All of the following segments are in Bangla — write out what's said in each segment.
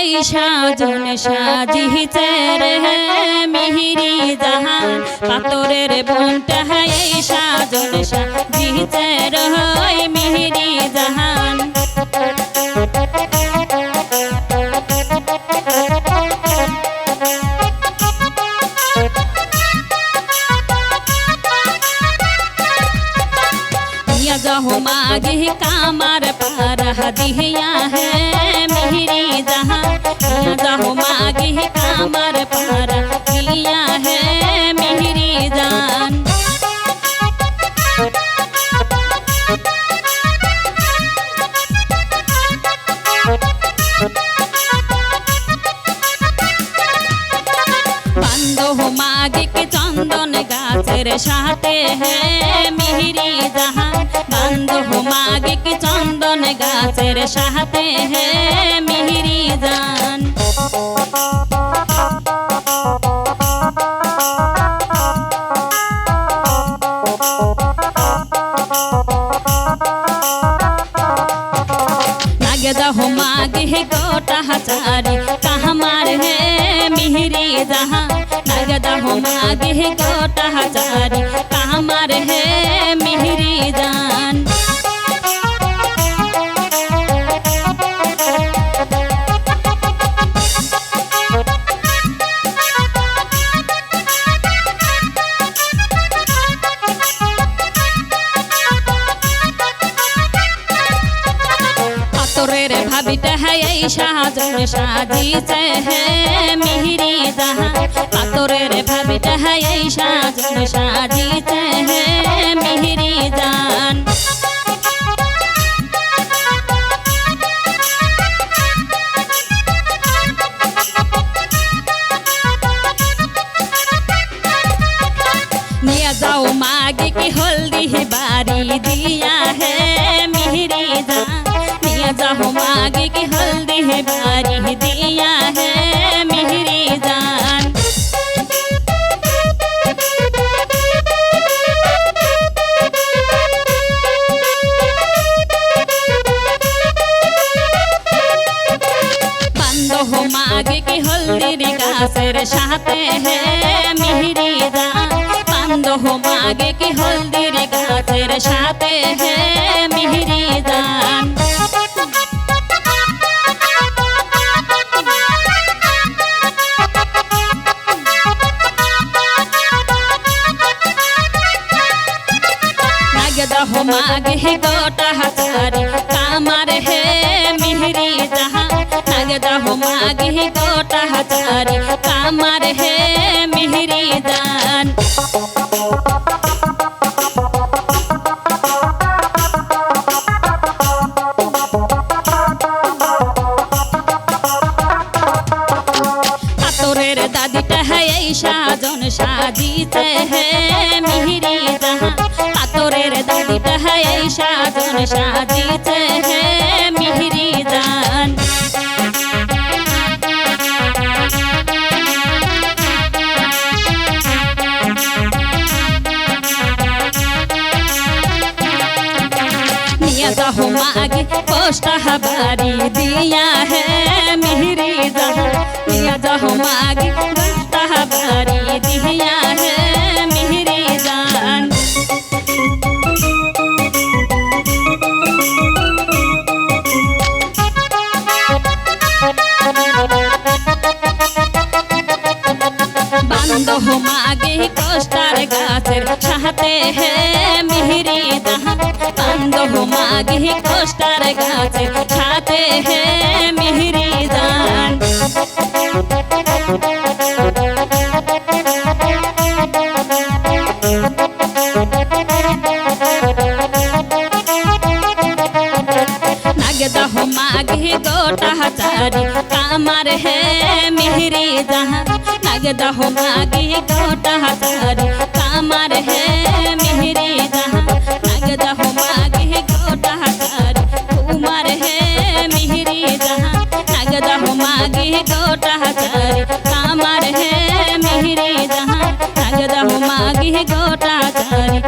এই সাজন সাজিছে রে মিহিরি জাহান। পাথরের বনটা এই সাজন সাজিছে রে মিহিরি জাহান। যহমা গেহ কামার পা पर दिया है मिहिरी जहाँ दिया जहो मागे कामर पर दिया है मिहिरी जान বান্ধব মাগিক চন্দন গাছের সাথে হ্যাঁ মিহিরি জাহান বান্ধব মাগিক চন্দন গাছের সাথে হে মিহিরি জান। হে গোটা হোমা হে গোটা হাজারি কাহমার হে মিহিরি পাতরের ভাবিটা হ্যাঁ এই সাজন সাজিছে হ্যাঁ মিহিরি জাহা পাতরের ভাবিটা হ্যাঁ এই সাজন সাজিছে হ্যাঁ নিয়ে যাও মাগে কি হলদি বাড়ি দিয়া হে মিহিরি জান বান্ধব মাগে কি হলদির গাছের সাথে হে মিহিরি জান বান্ধব মাগে কি হলদির গাছের সাথে হে মিহিরি জান নাগদহ মাগে হে গোটা হাজারি কামার হে মিহিরি জাহা নাগদহ মাগে হে গোটা হাজারি কামার হে মিহিরি এই সাজন সাজিতে হ্যাঁ মিহিরি ऐशा दोन शादीच है मिहरी जान आगे पोस्ट हबारी दिया है मिहरी जान निया जाओ मागे हबारी दिया है বান্ধব মাগে কষ্টার গাছের সাথে হে মিহিরি জাহান বান্ধব মাগে কষ্টার গাছের সাথে হে মিহিরি জান নাগদহ মাগে গোটা হাজারি কামার হে মিহিরি জাহান নাগদহ মাগে গোটা হাজারি কামার হে মিহিরি জাহান নাগদহ মাগে গোটা হাজারি কুমার হে মিহিরি জাহান নাগদহ মাগে গোটা হাজারি কামার হে মিহিরি জাহান নাগদহ মাগে গোটা হাজারি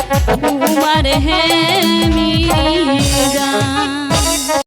কুমার হে মিহিরি জাহান